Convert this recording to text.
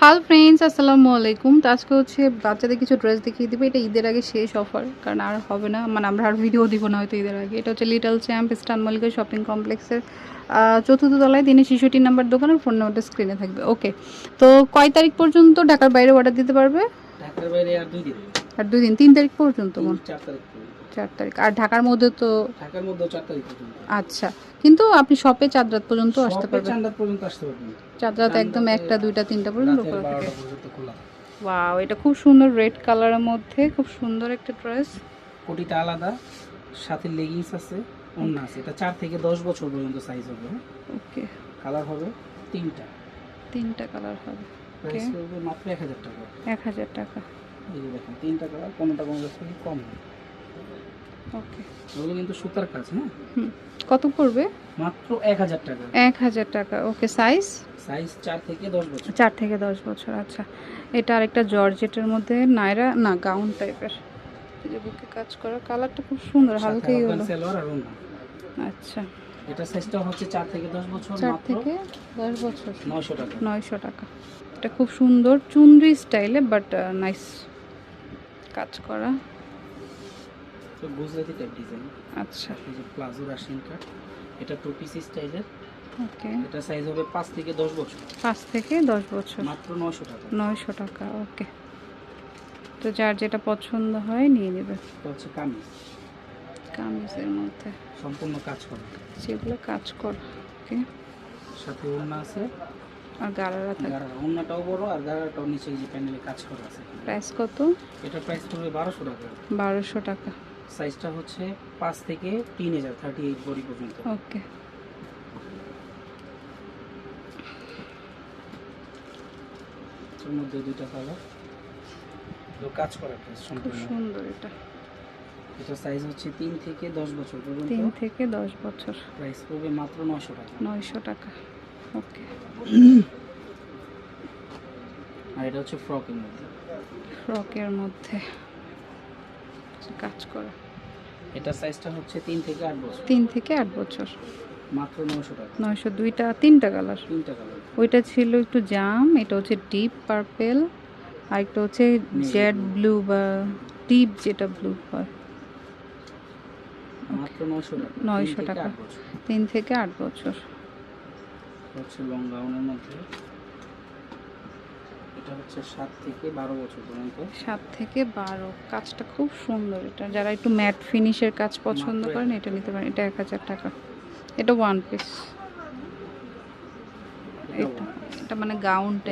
Hello friends আসসালামু আলাইকুম। তো আজকে হচ্ছে বাচ্চাদের কিছু ড্রেস দেখিয়ে দিবে। এটা ঈদের আগে শেষ অফার কারণ আর হবে না। মানে আমরা আর ভিডিও দিব না হয়তো ঈদের আগে। এটা হচ্ছে লিটল চ্যাম্প স্টান মল্লিকা শপিং কমপ্লেক্সের চতুর্থ তলায় দিনে শিশুটির নাম্বার দোকানের ফোন নাম্বারটা স্ক্রিনে থাকবে। ওকে তো কয় তারিখ পর্যন্ত ঢাকার বাইরে অর্ডার দিতে পারবে? ঢাকার বাইরে আর দুই দিন। আর দুই দিন তিন তারিখ পর্যন্ত চার তারিখ পর্যন্ত। চার তারিখ। আর ঢাকার মধ্যে তো ঢাকার মধ্যেও চার তারিখ আচ্ছা কিন্তু আপনি শপে চার রাত পর্যন্ত আসতে পারবেন। চান্দাত পর্যন্ত আসতে পারবেন। চার রাত একদম একটা দুইটা তিনটা পর্যন্ত খোলা ওয়াও এটা খুব সুন্দর রেড কালারের মধ্যে খুব সুন্দর একটা ড্রেস কোটিটা আলাদা সাথে লেগিংস আছে অন্য আছে। এটা চার থেকে দশ বছর পর্যন্ত সাইজ হবে। ওকে কালার হবে তিনটা। তিনটা কালার হবে। হবে মাত্র এক হাজার টাকা। এক হাজার টাকা। এই দেখেন তিনটা কালার কোনোটা কোনো কম ওকে। ওগুলো কিন্তু সুতার কাজ হ্যাঁ? হুম। কত পড়বে? মাত্র এক হাজার টাকা। এক হাজার টাকা। ওকে সাইজ সাইজ থেকে দশ বছর। চার থেকে দশ বছর আচ্ছা। এটা আরেকটা জর্জেটের মধ্যে নাইরা না গাউন টাইপের। যে বুকে কাজ করা কালারটা খুব সুন্দর হালকা হলো। আচ্ছা। এটা সাইজটা হচ্ছে চার থেকে দশ বছর চার মাত্র থেকে দশ বছর। নয়শো টাকা। নয়শো টাকা। এটা খুব সুন্দর চুনরি স্টাইলে বাট নাইস কাজ করা। তো গুজরাটি টাইপ ডিজাইন আচ্ছা। এই যে প্লাজো রাশিয়ান কাট এটা টু পিস স্টাইলের ওকে এটা সাইজ হবে পাঁচ থেকে দশ বছর। পাঁচ থেকে দশ বছর। মাত্র নয়শো টাকা। নয়শো টাকা ওকে তো যার যেটা পছন্দ হয় নিয়ে নেবে। হচ্ছে কামিজ। কামিজের মধ্যে। সম্পূর্ণ কাজ করা। যেগুলো কাজ কর ওকে সাথে ওড়না আছে। আর গালারা থাকে ওড়নাটাও বড় আর গাড়াটাও নিচে যে প্যানেলে কাজ করা আছে। প্রাইস কত? এটা প্রাইস পড়বে বারোশো টাকা। বারোশো টাকা। সাইজটা হচ্ছে পাঁচ থেকে তিন হাজার থার্টি এইট বডি পর্যন্ত। ওকে এর মধ্যে দুইটা কালার কাজ করা ড্রেস সম্পূর্ণ। সুন্দর এটা। এটা সাইজ হচ্ছে তিন থেকে দশ বছর পর্যন্ত। তিন থেকে দশ বছর। প্রাইস পড়বে মাত্র নয়শো টাকা। নয়শো টাকা। ওকে আর এটা হচ্ছে ফ্রকের মধ্যে। ফ্রকের মধ্যে। কাজ করা। এটা সাইজটা হচ্ছে তিন থেকে আট বছর। তিন থেকে আট বছর। মাত্র নয়শো টাকা। নয়শো দুইটা তিনটা কালার তিনটা কালার ওইটা ছিল একটু জাম এটা হচ্ছে ডিপ পার্পেল আর একটা হচ্ছে জেড ব্লু বা ডিপ যেটা ব্লু হয়। মাত্র নয়শো টাকা। নয়শো তিন থেকে টাকা। আট বছর। থেকে আট বছর। হচ্ছে লং গাউনের মধ্যে। এটা হচ্ছে সাত থেকে বারো বছর পর্যন্ত। সাত থেকে বারো। কাজটা খুব সুন্দর এটা। যারা একটু ম্যাট ফিনিশের কাজ পছন্দ করেন এটা নিতে পারেন। এটা এক হাজার টাকা। এটা ওয়ান পিস এটা মানে গাউন টাইপ